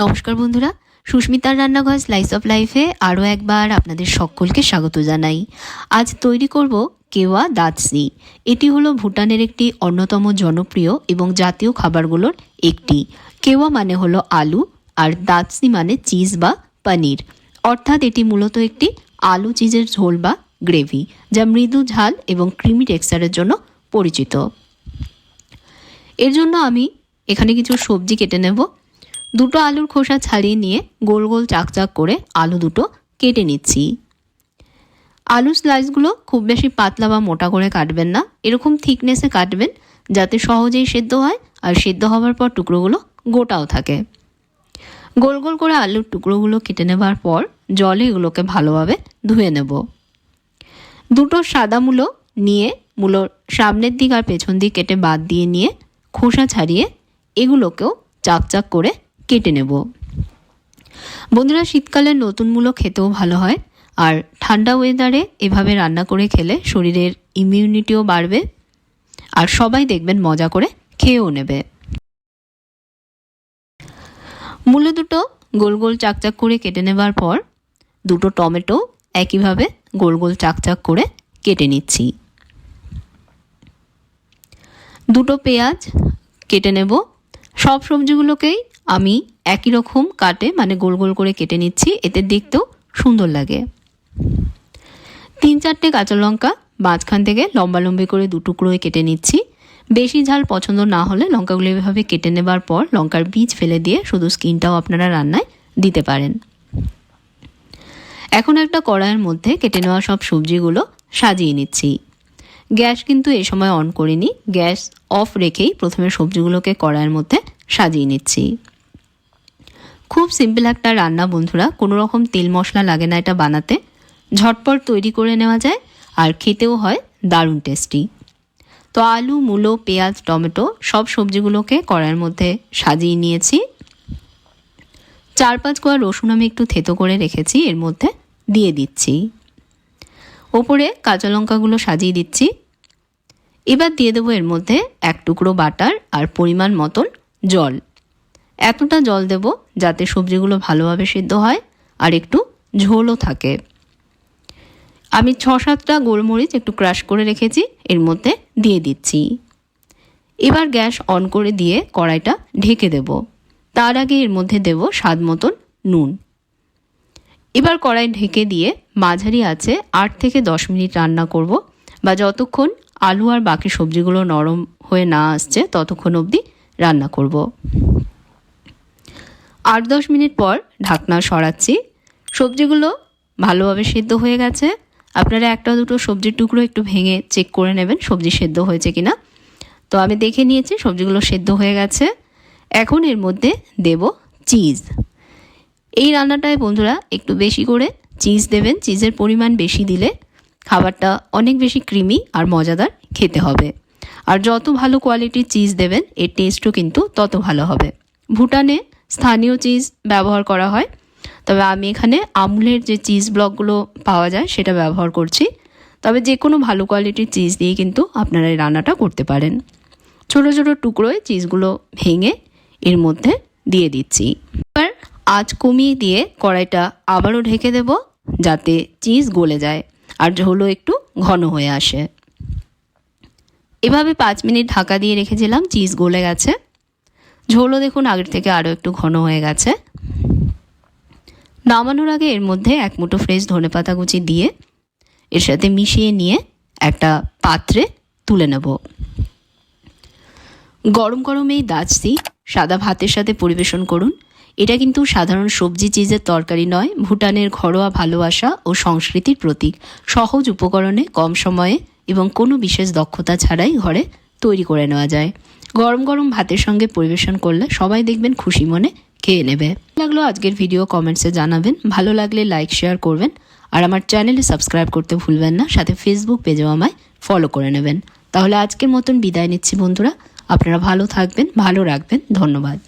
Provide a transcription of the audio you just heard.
নমস্কার বন্ধুরা, সুস্মিতার রান্নাঘর স্লাইস অফ লাইফে আরও একবার আপনাদের সকলকে স্বাগত জানাই। আজ তৈরি করব কেওয়া দাতসি। এটি হলো ভুটানের একটি অন্যতম জনপ্রিয় এবং জাতীয় খাবারগুলোর একটি। কেওয়া মানে হলো আলু, আর দাতসি মানে চিজ বা পনির। অর্থাৎ এটি মূলত একটি আলু চিজের ঝোল বা গ্রেভি, যা মৃদু ঝাল এবং ক্রিমি টেক্সচারের জন্য পরিচিত। এর জন্য আমি এখানে কিছু সবজি কেটে নেব। দুটো আলুর খোসা ছাড়িয়ে নিয়ে গোল গোল চাকচাক করে আলু দুটো কেটে নিচ্ছি। আলু স্লাইসগুলো খুব বেশি পাতলা বা মোটা করে কাটবেন না। এরকম থিকনেসে কাটবেন যাতে সহজেই সেদ্ধ হয় আর সেদ্ধ হওয়ার পর টুকরোগুলো গোটাও থাকে। গোল গোল করে আলুর টুকরোগুলো কেটে নেবার পর জলে এগুলোকে ভালোভাবে ধুয়ে নেব। দুটো সাদা মূলো নিয়ে মূলোর সামনের দিক আর পেছন দিক কেটে বাদ দিয়ে নিয়ে খোসা ছাড়িয়ে এগুলোকেও চাকচাক করে কেটে নেব। বন্ধুরা, শীতকালে নতুন মূলো খেতেও ভালো হয়, আর ঠান্ডা ওয়েদারে এভাবে রান্না করে খেলে শরীরের ইমিউনিটিও বাড়বে, আর সবাই দেখবেন মজা করে খেয়েও নেবে। মূলো দুটো গোল গোল চাকচাক করে কেটে নেবার পর দুটো টমেটো একইভাবে গোল গোল চাকচাক করে কেটে নিচ্ছি। দুটো পেঁয়াজ কেটে নেব। সব সবজিগুলোকেই আমি একই রকম কাটে মানে গোল গোল করে কেটে নিচ্ছি, এতে দেখতেও সুন্দর লাগে। তিন চারটে কাঁচা লঙ্কা, মাঝখান থেকে লম্বা লম্বি করে দু টুকরোয় কেটে নিচ্ছি। বেশি ঝাল পছন্দ না হলে লঙ্কাগুলো এভাবে কেটে নেবার পর লঙ্কার বীজ ফেলে দিয়ে শুধু স্কিনটাও আপনারা রান্নায় দিতে পারেন। এখন একটা কড়াইয়ের মধ্যে কেটে নেওয়া সব সবজিগুলো সাজিয়ে নিচ্ছি। গ্যাস কিন্তু এ সময় অন করিনি, গ্যাস অফ রেখেই প্রথমে সবজিগুলোকে কড়াইয়ের মধ্যে সাজিয়ে নিচ্ছি। খুব সিম্পল একটা রান্না বন্ধুরা, কোনো রকম তেল মশলা লাগে না এটা বানাতে। ঝটপট তৈরি করে নেওয়া যায়, আর খেতেও হয় দারুণ টেস্টি তো আলু, মূলো, পেঁয়াজ, টমেটো সব সবজিগুলোকে কড়াইয়ের মধ্যে সাজিয়ে নিয়েছি। চার পাঁচ কোয়া রসুন আমি একটু থেতো করে রেখেছি, এর মধ্যে দিয়ে দিচ্ছি। ওপরে কাঁচা লঙ্কাগুলো সাজিয়ে দিচ্ছি। এবার দিয়ে দেবো এর মধ্যে এক টুকরো বাটার আর পরিমাণ মতন জল। এতটা জল দেব যাতে সবজিগুলো ভালোভাবে সিদ্ধ হয় আর একটু ঝোলও থাকে। আমি ছ সাতটা গোলমরিচ একটু ক্রাশ করে রেখেছি, এর মধ্যে দিয়ে দিচ্ছি। এবার গ্যাস অন করে দিয়ে কড়াইটা ঢেকে দেব। তার আগে এর মধ্যে দেব স্বাদ মতন নুন। এবার কড়াই ঢেকে দিয়ে মাঝারি আছে আট থেকে দশ মিনিট রান্না করব বা যতক্ষণ আলু আর বাকি সবজিগুলো নরম হয়ে না আসছে ততক্ষণ অবধি রান্না করব। আট দশ মিনিট পর ঢাকনা সরাচ্ছি। সবজিগুলো ভালোভাবে সেদ্ধ হয়ে গেছে। আপনারা একটা দুটো সবজির টুকরো একটু ভেঙে চেক করে নেবেন সবজি সেদ্ধ হয়েছে কিনা। তো আমি দেখে নিয়েছি সবজিগুলো সেদ্ধ হয়ে গেছে। এখন এর মধ্যে দেব চিজ এই রান্নাটায় বন্ধুরা একটু বেশি করে চিজ দেবেন। চিজের পরিমাণ বেশি দিলে খাবারটা অনেক বেশি ক্রিমি আর মজাদার খেতে হবে। আর যত ভালো কোয়ালিটির চিজ দেবেন, এর টেস্টও কিন্তু তত ভালো হবে। ভুটানে স্থানীয় চিজ ব্যবহার করা হয়। তবে আমি এখানে আমুলের যে চিজ ব্লকগুলো পাওয়া যায়, সেটা ব্যবহার করছি। তবে যে কোনো ভালো কোয়ালিটির চিজ দিয়ে কিন্তু আপনারা এই রান্নাটা করতে পারেন। ছোট ছোট টুকরোয় চিজগুলো ভেঙে এর মধ্যে দিয়ে দিচ্ছি। এবার আঁচ কমিয়ে দিয়ে কড়াইটা আবারও ঢেকে দেব, যাতে চিজ গলে যায় আর ঝোলও একটু ঘন হয়ে আসে। এভাবে পাঁচ মিনিট ঢাকা দিয়ে রেখেছিলাম চিজ গলে গেছে। ঝোলও দেখুন, আগের থেকে আরও একটু ঘন হয়ে গেছে। নামানোর আগে এর মধ্যে এক মুঠো ফ্রেশ ধনে পাতা কুচি দিয়ে এর সাথে মিশিয়ে নিয়ে একটা পাত্রে তুলে নেব। গরম গরম এই দাচতি সাদা ভাতের সাথে পরিবেশন করুন। এটা কিন্তু সাধারণ সবজি চিজের তরকারি নয়, ভুটানের ঘরোয়া ভালোবাসা ও সংস্কৃতির প্রতীক। সহজ উপকরণে, কম সময়ে এবং কোনো বিশেষ দক্ষতা ছাড়াই ঘরে তৈরি করে নেওয়া যায়। গরম গরম ভাতের সঙ্গে পরিবেশন করলে সবাই দেখবেন খুশি মনে খেয়ে নেবে। লাগল আজকের ভিডিও কমেন্টসে জানাবেন। ভালো লাগলে লাইক শেয়ার করবেন। আর আমার চ্যানেলে সাবস্ক্রাইব করতে ভুলবেন না। সাথে ফেসবুক পেজেও আমায় ফলো করে নেবেন। তাহলে আজকের মতন বিদায় নিচ্ছি বন্ধুরা। আপনারা ভালো থাকবেন, ভালো রাখবেন। ধন্যবাদ।